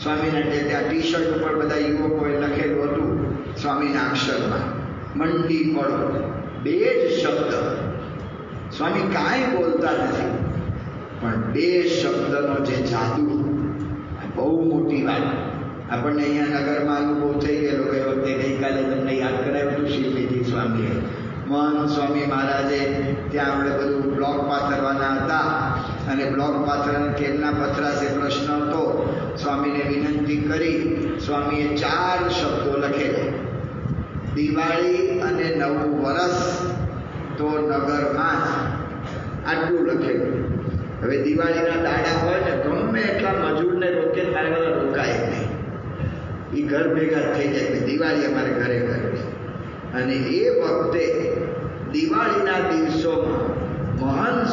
સ્વામીના જે ત્યાં ટી શર્ટ ઉપર બધા યુવકોએ લખેલું હતું સ્વામીના અક્ષરમાં મંડી પડો. બે જ શબ્દ. સ્વામી કાંઈ બોલતા નથી, પણ બે શબ્દનો જે જાદુ બહુ મોટી વાત. આપણને અહીંયા નગરમાં અનુભવ થઈ ગયેલો કે વખતે ગઈકાલે તમને યાદ કરાવ્યું હતું શિવવિધિ સ્વામીએ. મહાન સ્વામી મહારાજે, ત્યાં આપણે બધું બ્લોક પાથરવાના હતા. અને બ્લોક પાત્રને તેમના પત્રાસે પ્રશ્ન હતો. સ્વામીને વિનંતી કરી. સ્વામીએ ચાર શબ્દો લખેલા. દિવાળી અને નવું વરસ તો નગરમાં આટલું લખેલું. હવે દિવાળીના દાડા હોય ને, ગમે એટલા મજૂરને રોકે તારે બધા રોકાય નહીં. એ ઘર ભેગા થઈ જાય દિવાળી અમારે ઘરે કરવી. અને એ વખતે દિવાળીના દિવસોમાં મહાન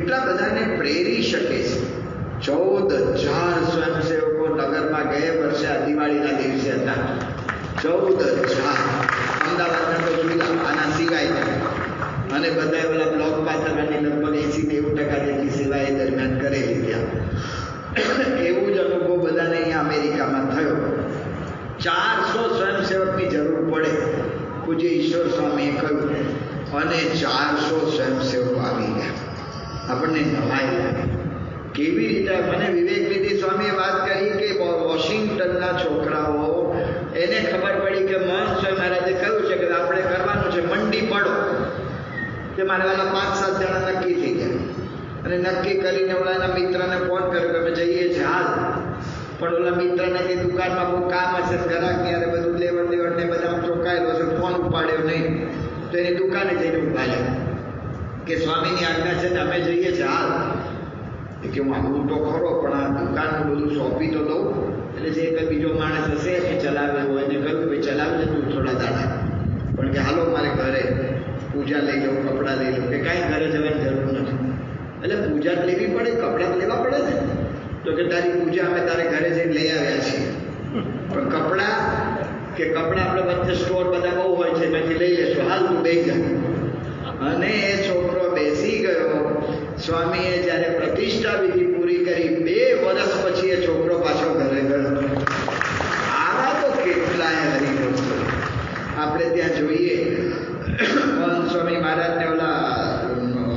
કેટલા બધાને પ્રેરી શકે છે. ચૌદ હજાર સ્વયંસેવકો નગરમાં ગયા વર્ષે આ દિવાળીના દિવસે હતા. ચૌદ હજાર અમદાવાદના તો જુદા, આના સિવાય અને બધા ઓલા બ્લોક પાથરવાની લગભગ એસી નેવું ટકા જેટલી સેવા એ દરમિયાન કરેલી ત્યાં. એવું જ અનુભવ બધાને અહીંયા અમેરિકામાં થયો. ચારસો સ્વયંસેવકની જરૂર પડે. પૂજ્ય ઈશ્વર સ્વામીએ કહ્યું. અને ચારસો સ્વયંસેવકો આવી ગયા. આપણને લાગે કેવી રીતે મને વિવેક વિધિ સ્વામીએ વાત કરી કે વોશિંગ્ટનના છોકરાઓ, એને ખબર પડી કે મહંત સ્વામી મહારાજે કહ્યું છે કે આપણે કરવાનું છે મંડી પડો. તે મારે પાંચ સાત જણા નક્કી થઈ ગયા. અને નક્કી કરીને ઓલાના મિત્રને ફોન કર્યો કે અમે જઈએ છીએ હાલ. પણ ઓલા મિત્રને તે દુકાનમાં બહુ કામ હશે ઘરા ત્યારે બધું લેવડ દેવડ ને બધા ચોકાયેલો છે ફોન ઉપાડ્યો નહીં. તો એની દુકાને જઈને ઊભા કે સ્વામીની આજ્ઞા છે ને અમે જઈએ છીએ કે હું આવું તો ખરો, પણ આ દુકાનનું બધું સોંપી તો દઉં. એટલે જે કંઈ બીજો માણસ હશે કે ચલાવે હોય એને કહ્યું ભાઈ ચલાવજે તું થોડા દાડા. પણ કે, હાલો, મારે ઘરે પૂજા લઈ લઉં કપડાં લઈ લઉં. કે કાંઈ ઘરે જવાની જરૂર નથી. એટલે પૂજા જ લેવી પડે, કપડાં લેવા પડે ને. તો કે, તારી પૂજા અમે તારે ઘરે જઈને લઈ આવ્યા છીએ. પણ કપડાં, કે કપડાં આપણે વચ્ચે સ્ટોર બધા બહુ હોય છે, એમાંથી લઈ લેશું. હાલ તું લઈ જા. અને એ છોકરો બેસી ગયો. સ્વામીએ જ્યારે પ્રતિષ્ઠા વિધિ પૂરી કરી, બે વર્ષ પછી એ છોકરો પાછો ઘરે ગયો. આવા તો કેટલાય હરિભક્તો. આપણે ત્યાં જોઈએ. સ્વામી મહારાજને ઓલા,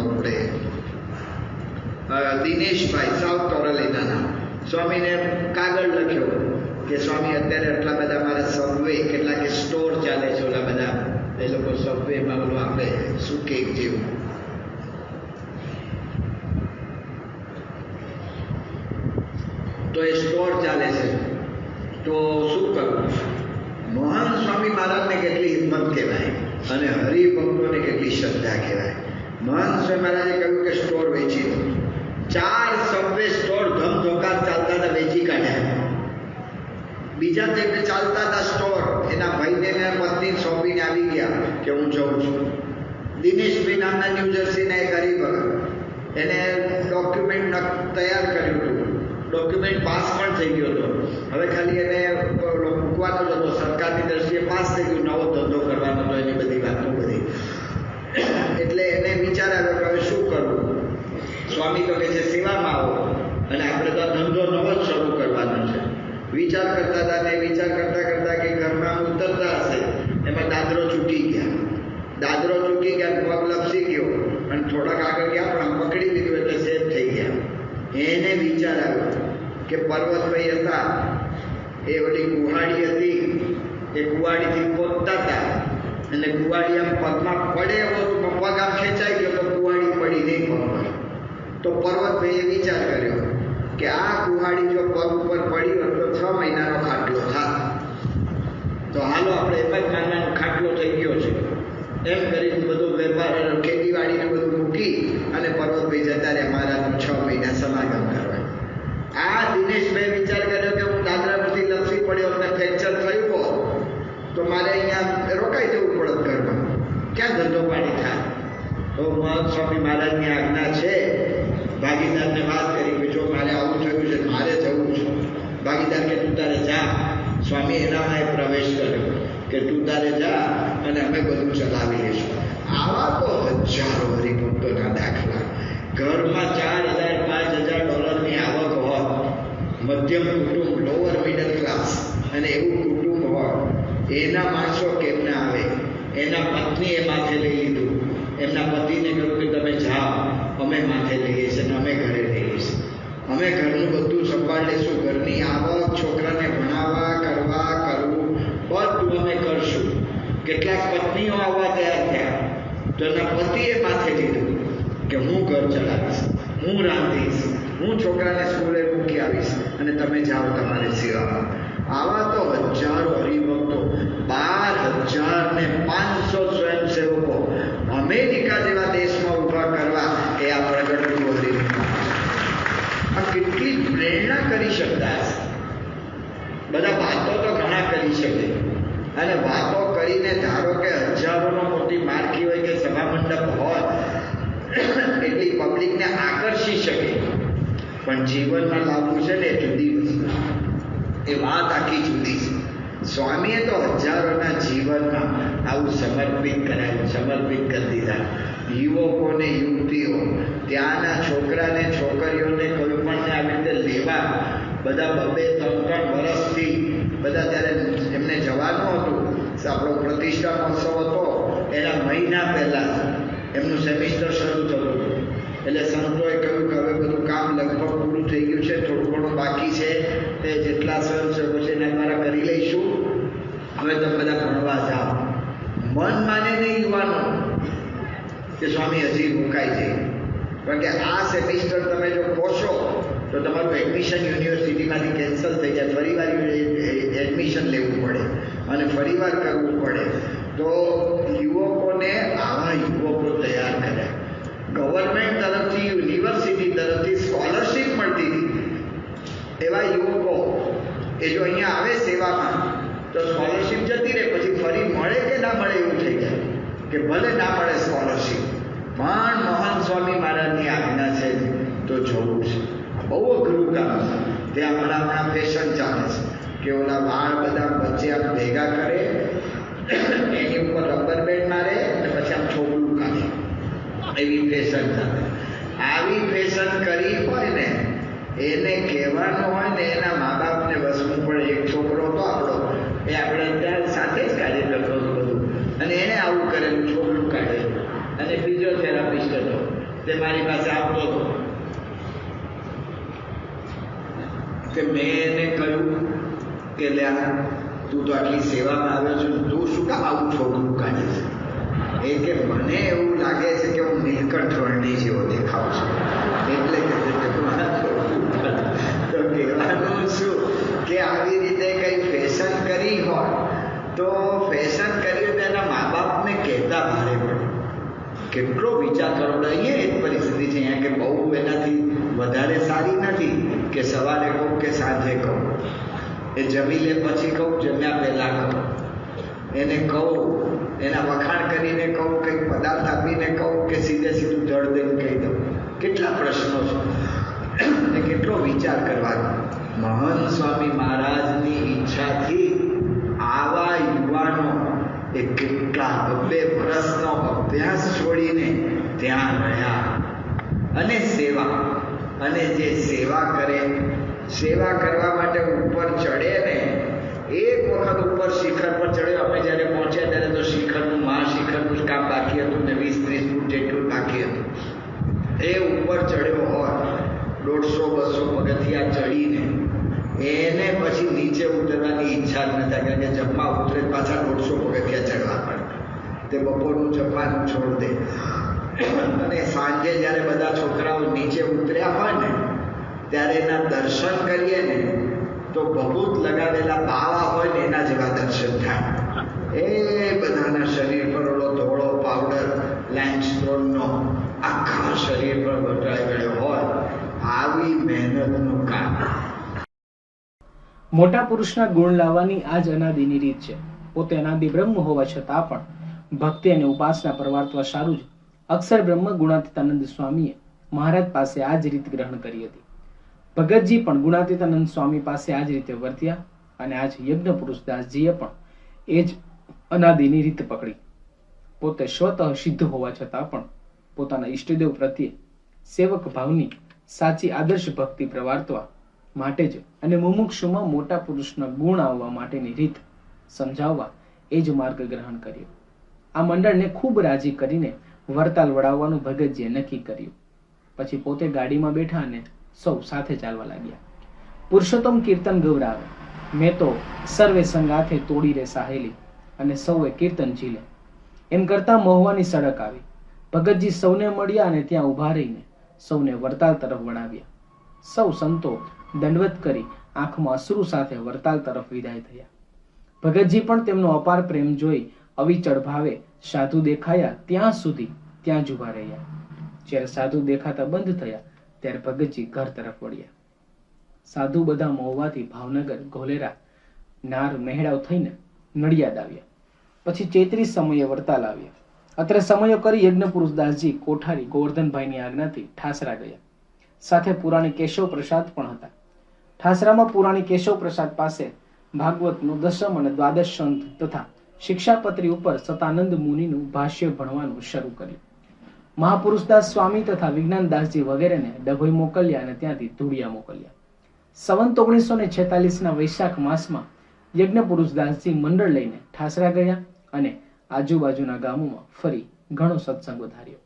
આપણે દિનેશભાઈ, સાઉથ કેરોલિનાના સ્વામીને કાગળ લખ્યો કે, સ્વામી, અત્યારે આટલા બધા મારા સબવે કે સ્ટોર ચાલે છે ઓલા બધા. એ લોકો સબવેમાં ઓલું આપણે શું કેક જેવું. તો એ સ્ટોર ચાલે છે તો શું કરવું મહાન સ્વામી મહારાજને કેટલી હિંમત કહેવાય અને હરિભક્તોને કેટલી શ્રદ્ધા કહેવાય મહાન સ્વામી મહારાજે કહ્યું કે સ્ટોર વેચી દો ચાર સબવે સ્ટોર ધમધોકાર ચાલતા હતા વેચી કાઢ્યા બીજા તે ચાલતા હતા સ્ટોર, એના ભાઈને એના પત્ની સોંપીને આવી ગયા કે હું જઉં છું. દિનેશભાઈ નામના ન્યૂજર્સીના એક હરિભગત એને ડોક્યુમેન્ટ તૈયાર કર્યું હતું. ડોક્યુમેન્ટ પાસ પણ થઈ ગયો હતો. હવે ખાલી એને મૂકવાનો જ હતો. સરકારની દ્રષ્ટિએ પાસ થઈ ગયું. નવો ધંધો કરવાનો હતો. એની બધી વાતો બધી. એટલે એને વિચાર આવ્યો કે હવે શું કરવું? સ્વામી તો કે છે, સેવામાં આવો. અને આપણે તો ધંધો નવો જ શરૂ કરવાનો છે. વિચાર કરતા હતા ને વિચાર કરતા કરતા કે ઘરમાં ઉતરતા હશે. એમાં દાદરો ચૂકી ગયા. દાદરો ચૂકી ગયા પગ લપસી ગયો. અને થોડાક આગળ ગયા પણ આમ પકડી લીધું એટલે સેફ થઈ ગયા એને વિચાર આવ્યો કે પર્વતભાઈ હતા. એ ઓલી કુહાડી હતી. એ કુવાડીથી પગતા હતા. અને કુવાડી આમ પગમાં પડે એવો તો પગ આમ ખેંચાઈ ગયો તો કુવાડી પડી નહીં પગમાં. તો પર્વતભાઈએ વિચાર કર્યો કે આ કુહાડી જો પગ ઉપર પડી હોય તો છ મહિનાનો ખાટલો થાય તો હાલો આપણે એક જ મહિનાનો ખાટલો થઈ ગયો છે. એમ કરીને બધું વેપાર ખેતીવાડીને બધું મૂકી અને પર્વતભાઈ જતા રહ્યા મારા છ મહિના સમાગમ. કરવા મેં વિચાર કર્યો કે હું દાદરામાંથી લપસી પડ્યો અને ફ્રેક્ચર થયું હોત, તો મારે અહીંયા રોકાઈ જવું પડત ઘરમાં. ક્યાં ધંધો પાણી થાય? તો મહંત સ્વામી મહારાજની આજ્ઞા છે, ભાગીદારને વાત કરી કે જો મારે આવું થયું છે, મારે જવું છે. ભાગીદાર કે, તું તારે જા. સ્વામી એનામાં પ્રવેશ કર્યો કે, તું તારે જા અને અમે બધું ચલાવી લઈશું આવા તો હજારો હરિભક્તોના દાખલા. મધ્યમ કુટુંબ લોઅર મિડલ ક્લાસ અને એવું કુટુંબ હોય, એના માણસો કેમ આવે? એના પત્નીએ માથે લઈ લીધું. એમના પતિને કહ્યું કે તમે જાઓ, અમે માથે લઈએ છીએ અને અમે ઘરે લઈએ છીએ. અમે ઘરનું બધું સંભાળ લેશું, ઘરની આવક, છોકરાને ભણાવવા, કરવા, કરવું, બધું અમે કરશું. કેટલાક પત્નીઓ આવવા તૈયાર થયા. તો એના પતિએ માથે લીધું કે હું ઘર ચલાવીશ, હું રાંધીશ, હું છોકરાને સ્કૂલે અને તમે જાઓ તમારી સેવામાં. આવા તો હજારો હરિભક્તો, બાર હજાર ને પાંચસો સ્વયંસેવકો અમેરિકા જેવા દેશમાં ઊભા કરવા એ આ પ્રગટનું હરિભક્ત આ કેટલી પ્રેરણા કરી શકતા હશે? બધા વાતો તો ઘણા કરી શકે. અને વાતો કરીને ધારો કે હજારોનો મોટી માર્કી હોય કે સભા મંડપ હોય એટલી પબ્લિકને આકર્ષી શકે પણ જીવનમાં લાવવું છે ને એ જુદી વસ્તુ. એ વાત આખી જુદી છે. સ્વામીએ તો હજારોના જીવનમાં આવું સમર્પિત કરાયું સમર્પિત કરી દીધા. યુવકોને, યુવતીઓ, ત્યાંના છોકરાને, છોકરીઓને કોઈ પણ આવી રીતે લેવા, બધા બબે ત્રણ ત્રણ વર્ષથી બધા ત્યારે એમને જવાનું હતું. આપણો પ્રતિષ્ઠા મહોત્સવ હતો, એના મહિના પહેલાં એમનું સેમિસ્ટર શરૂ થતું હતું. એટલે સંતોએ કહ્યું કે હવે બધું કામ લગભગ પૂરું થઈ ગયું છે, થોડું ઘણું બાકી છે. તે જેટલા સ્વયંસેવકો છે એને અમારા કરી લઈશું. હવે તમે બધા ભણવા જાઓ. મન માને નહીં યુવાનો કે સ્વામી હજી રોકાઈ જઈ કારણ કે આ સેમિસ્ટર તમે જો પહોંચો તો તમારું એડમિશન યુનિવર્સિટીમાંથી કેન્સલ થઈ જાય. ફરીવાર એડમિશન લેવું પડે અને ફરીવાર કરવું પડે. તો યુવકોને આવા ગવર્મેન્ટ તરફથી યુનિવર્સિટી તરફથી સ્કોલરશીપ મળતી હતી. એવા યુવકો એ જો અહીંયા આવે સેવામાં, તો સ્કોલરશીપ જતી રહે, પછી ફરી મળે કે ના મળે એવું થઈ જાય. કે ભલે ના મળે સ્કોલરશીપ પણ મોહન સ્વામી મહારાજની આજ્ઞા છે તો જવું છે. બહુ અઘરું કામ છે. ત્યાં હમણાં હમણાં ફેશન ચાલે છે કે ઓલા વાળ બધા વચ્ચે આમ ભેગા કરે, એની ઉપર રબર બેન્ડ મારે, અને પછી આમ છોકરું એવી ફેશન આવી ફેશન કરી હોય ને, એને કહેવાનું હોય ને, એના મા બાપને વસવું પડે. એક છોકરો તો આપણો, એ આપણે ત્યાં સાથે જ કાર્ય કરતો હતો બધું. અને એને આવું કરેલું છોકરું કાઢે. અને બીજો થેરાપિસ્ટ હતો. તે મારી પાસે આવતો હતો. કે મેં એને કહ્યું કે લે તું તો આટલી સેવામાં આવ્યો છું તું શું કામ આવું છોકરું કાઢે છે? એ કે મને એવું લાગે છે કે હું નીલકંઠ વર્ણી જેવો દેખાવ છું. એટલે તો કહેવાનું શું? કે આવી રીતે કંઈ ફેશન કરી હોય, તો ફેશન કર્યું તેના મા બાપને કહેતા ભારે પડે કેટલો વિચાર કરો અહીંયા એક પરિસ્થિતિ છે અહીંયા કે બહુ એનાથી વધારે સારી નથી કે સવારે કહું કે સાંજે કહું. એ જમી લે પછી કહું, જમ્યા પહેલાં કહું. એને કહું એના વખાણ કરીને કહું, કંઈક પદાર્થ આપીને કહું કે સીધે સીધું જળ દઈને કહી દઉં. કેટલા પ્રશ્નો છે. અને કેટલો વિચાર કરવાનો. મહન સ્વામી મહારાજની ઈચ્છાથી આવા યુવાનો એ કેટલા બબ્બે વર્ષનો અભ્યાસ છોડીને ત્યાં રહ્યા. અને સેવા. અને જે સેવા કરે, સેવા કરવા માટે ઉપર ચડે ને એક વખત ઉપર શિખર પર ચડ્યો અમે જ્યારે પહોંચ્યા ત્યારે તો શિખરનું મહાશિખરનું જ કામ બાકી હતું, ને વીસ ત્રીસ ફૂટ જેટલું બાકી હતું. એ ઉપર ચડ્યો હોય, દોઢસો, બસો પગથિયા ચડીને, એને પછી નીચે ઉતરવાની ઈચ્છા જ નથી કારણ કે જમવા ઉતરે પાછા દોઢસો પગથિયા ચડવા પડે. તે બપોરનું જમવાનું છોડ દે. અને સાંજે જ્યારે બધા છોકરાઓ નીચે ઉતર્યા હોય ને, ત્યારે એના દર્શન કરીએ ને તો ભભૂત લગાવેલા બાવા હોય ને એના જેવા દર્શન થાય. એ બધાના શરીર પર ઓળો ધોળો પાવડર લાઇમસ્ટોનનો આખા શરીર પર વટાઈ ગયો હોય. આવી મહેનતનું કામ. મોટા પુરુષના ગુણ લાવવાની આ જ અનાદિની રીત છે. પોતે અનાદિ બ્રહ્મ હોવા છતાં પણ ભક્તિ અને ઉપાસના પરવાર્તવા સારું જ અક્ષર બ્રહ્મ ગુણાતીતાનંદ સ્વામીએ મહારાજ પાસે આ જ રીત ગ્રહણ કરી હતી. ભગતજી પણ ગુણાતીતાનંદ સ્વામી પાસે આ જ રીતે વર્ત્યા અને આજ યજ્ઞ પુરુષ પણ એ જ અનાદિની રીત પકડી. પોતે સ્વતઃ સિદ્ધ હોવા છતાં પણ પોતાના ઈષ્ટદેવ પ્રત્યે સેવક ભાવની સાચી આદર્શ ભક્તિ પ્રવાર્તવા માટે જ અને મુમુક્ષુમાં મોટા પુરુષના ગુણ આવવા માટેની રીત સમજાવવા એ જ માર્ગ ગ્રહણ કર્યો. આ મંડળને ખૂબ રાજી કરીને વરતાલ વડાવવાનું ભગતજીએ નક્કી કર્યું. પછી પોતે ગાડીમાં બેઠા અને સૌ સાથે ચાલવા લાગ્યા. પુરુષોત્તમ કીર્તન ગૌરાવે. મેં તો સર્વે સંગાથે તોડી રે સાહેલી અને સૌએ કીર્તન ઝીલે. એમ કરતા મહુવાની સડક આવી. ભગતજી સૌને મળ્યા અને ત્યાં ઊભા રહીને સૌને વરતાલ તરફ વળાવ્યા. સૌ સંતો દંડવત કરી આંખમાં અશ્રુ સાથે વરતાલ તરફ વિદાય થયા. ભગતજી પણ તેમનો અપાર પ્રેમ જોઈ અવિચળ ભાવે સાધુ દેખાયા ત્યાં સુધી ત્યાં જ ઊભા રહ્યા. જ્યારે સાધુ દેખાતા બંધ થયા ત્યારે ભગતજી ઘર તરફ વળ્યા. સાધુ બધા મહુવાથી ભાવનગર ગોલેરા નાર, મહેડાવ થઈને નડિયાદ આવ્યા. પછી ચૈત્રીસ સમયે વડતાલ આવ્યા. અત્રે સમયો કરી યજ્ઞપુરુષ દાસજી કોઠારી ગોવર્ધનભાઈની આજ્ઞાથી ઠાસરા ગયા. સાથે પુરાણી કેશવ પ્રસાદ પણ હતા. ઠાસરામાં પુરાણી કેશવ પ્રસાદ પાસે ભાગવતનું દસમ અને દ્વાદશ સંત તથા શિક્ષાપત્રી ઉપર સતાનંદ મુનિનું ભાષ્ય ભણવાનું શરૂ કર્યું. મહાપુરુષદાસ સ્વામી તથા વિજ્ઞાનદાસજી વગેરેને ડભોઈ મોકલ્યા અને ત્યાંથી ધૂળિયા મોકલ્યા. સંવંત ઓગણીસો ને છેતાલીસના વૈશાખ માસમાં યજ્ઞ પુરુષદાસજી મંડળ લઈને ઠાસરા ગયા અને આજુબાજુના ગામોમાં ફરી ઘણો સત્સંગ વધાર્યો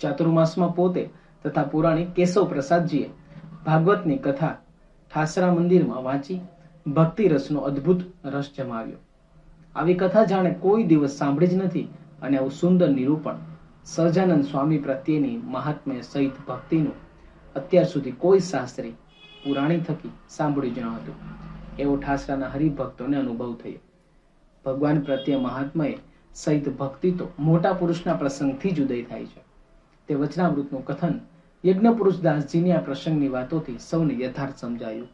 ચાતુર્માસમાં પોતે તથા પુરાણી કેશવ પ્રસાદજીએ ભાગવતની કથા ઠાસરા મંદિરમાં વાંચી ભક્તિ રસનો અદ્ભુત રસ જમાવ્યો. આવી કથા જાણે કોઈ દિવસ સાંભળી જ નથી અને આવું સુંદર નિરૂપણ સહજાનંદ સ્વામી પ્રત્યેની મહાત્મ્ય સહિત ભક્તિનું અત્યાર સુધી કોઈ શાસ્ત્રી પુરાણી થકી સાંભળ્યું જ ન હતું. એવો ઠાસરાના હરિભક્તોને અનુભવ થયો. ભગવાન પ્રત્યે મહાત્મય સહિત ભક્તિ તો મોટા પુરુષના પ્રસંગથી જ ઉદય થાય છે. તે વચનામૃતનું કથન યજ્ઞ પુરુષ દાસજીની આ પ્રસંગની વાતોથી સૌને યથાર્થ સમજાયું.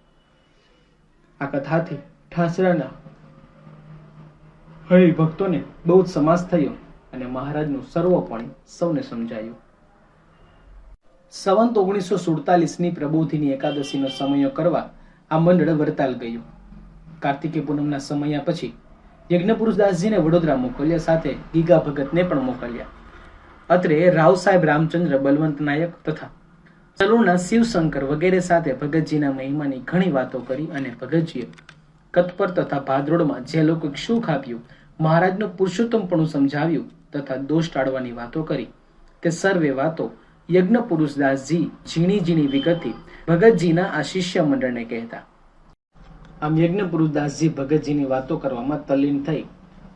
આ કથાથી ઠાસરાના હરિભક્તોને બહુ જ સમાસ થયો. અને મહારાજનું સર્વપણ સૌને સમજાયું. સંવંત ઓગણીસો સુડતાલીસની પ્રબોધિની એકાદશીનો સમયો કરવા આ મંડળ વરતાલ ગયું. કાર્તિકી પૂનમના સમયા પછી યજ્ઞપુરુષદાસજીને વડોદરા મોકલ્યા સાથે ગીગા ભગતને પણ મોકલ્યા. અત્રે રાવ સાહેબ રામચંદ્ર, બલવંત નાયક તથા સલુણના શિવશંકર વગેરે સાથે ભગતજીના મહિમાની ઘણી વાતો કરી અને ભગતજીએ કતપર તથા ભાદરોડમાં જે લોકો સુખ આપ્યું, મહારાજનું પુરુષોત્તમપણું સમજાવ્યું તથા દોષ ટાળવાની વાતો કરી કે સર્વે વાતો યજ્ઞ પુરુષદાસજી ઝીણી ઝીણી વિગતથી ભગતજીના આ શિષ્ય મંડળને કહેતા. આમ યજ્ઞ પુરુષદાસજી ભગતજીની વાતો કરવામાં તલ્લીન થઈ,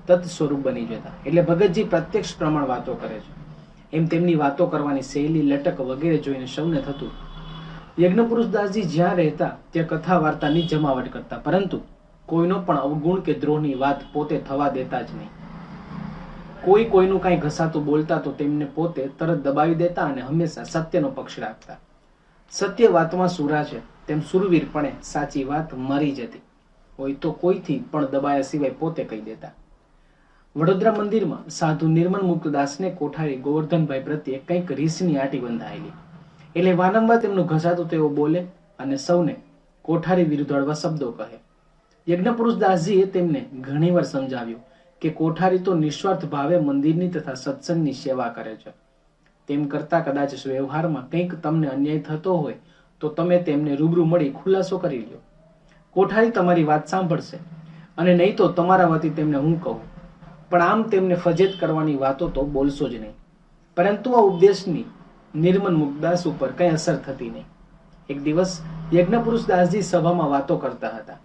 તત્ સ્વરૂપ બની જતા. એટલે ભગતજી પ્રત્યક્ષ પ્રમાણ વાતો કરે છે. એમ તેમની વાતો કરવાની શૈલી લટક વગેરે જોઈને સૌને થતું. યજ્ઞ પુરુષદાસજી જ્યાં રહેતા, ત્યાં કથા વાર્તાની જમાવટ કરતા. પરંતુ કોઈનો પણ અવગુણ કે દ્રોહની વાત પોતે થવા દેતા જ નહીં. કોઈ કોઈનું કાંઈ ઘસાતું બોલતા તો તેમને પોતે તરત દબાવી દેતા અને હંમેશા સત્યનો પક્ષ રાખતા. સત્ય વાતમાં સુરા છે, તેમ સુરવીરપણે સાચી વાત મરી જતી. હોય તો કોઈથી પણ દબાયા સિવાય પોતે કહી દેતા. વડોદરા મંદિરમાં સાધુ નિર્મલ મુક્તદાસને કોઠારી ગોવર્ધનભાઈ પ્રત્યે કંઈક રીસની આટી બંધાયેલી. એટલે વારંવાર તેમનું ઘસાતું તેઓ બોલે અને સૌને કોઠારી વિરુદ્ધ હળવા શબ્દો કહે. યજ્ઞપુરુષ દાસજીએ તેમને ઘણીવાર સમજાવ્યું. કે કોઠારી તો નિસ્વાર્થ ભાવે મંદિરની તથા સત્સંગની સેવા કરે છે. તેમ કરતા કદાચ વ્યવહારમાં કંઈક તમને અન્યાય થતો હોય, તો તમે તેમને રૂબરૂ મળી ખુલાસો કરી લો કોઠારી તમારી વાત સાંભળશે, અને નહીં તો તમારા વતી તેમને હું કહું. પણ આમ તેમને ફજેત કરવાની વાતો તો બોલશો જ નહીં. પરંતુ આ ઉપદેશની નિર્મલ મુગદાસ ઉપર કંઈ અસર થતી નહીં. એક દિવસ યજ્ઞપુરુષ દાસજી સભામાં વાતો કરતા હતા.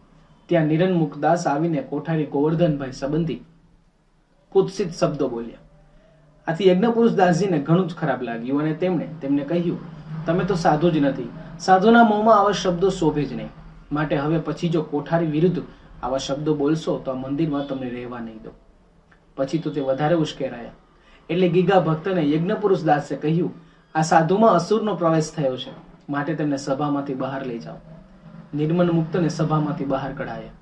ત્યાં નિરન મુકદાસ આવીને કોઠારી ગોવર્ધનભાઈ સંબંધી કુત્સિત શબ્દો બોલ્યા. આથી યજ્ઞપુરુષ દાસજીને ઘણું જ ખરાબ લાગ્યું અને તેમણે તેમને કહ્યું, તમે તો સાધુ જ નથી. સાધુના મોંમાં આવા શબ્દો શોભે જ નહીં. માટે હવે પછી જો કોઠારી વિરુદ્ધ આવા શબ્દો બોલશો, તો આ મંદિરમાં તમને રહેવા નહીં દો. પછી તો તે વધારે ઉશ્કેરાયા. એટલે ગીગા ભક્તને યજ્ઞપુરુષ દાસે કહ્યું, આ સાધુમાં અસુરનો પ્રવેશ થયો છે. માટે તેમને સભામાંથી બહાર લઈ જાઓ. નિર્મન મુક્તને સભામાંથી બહાર કઢાયા.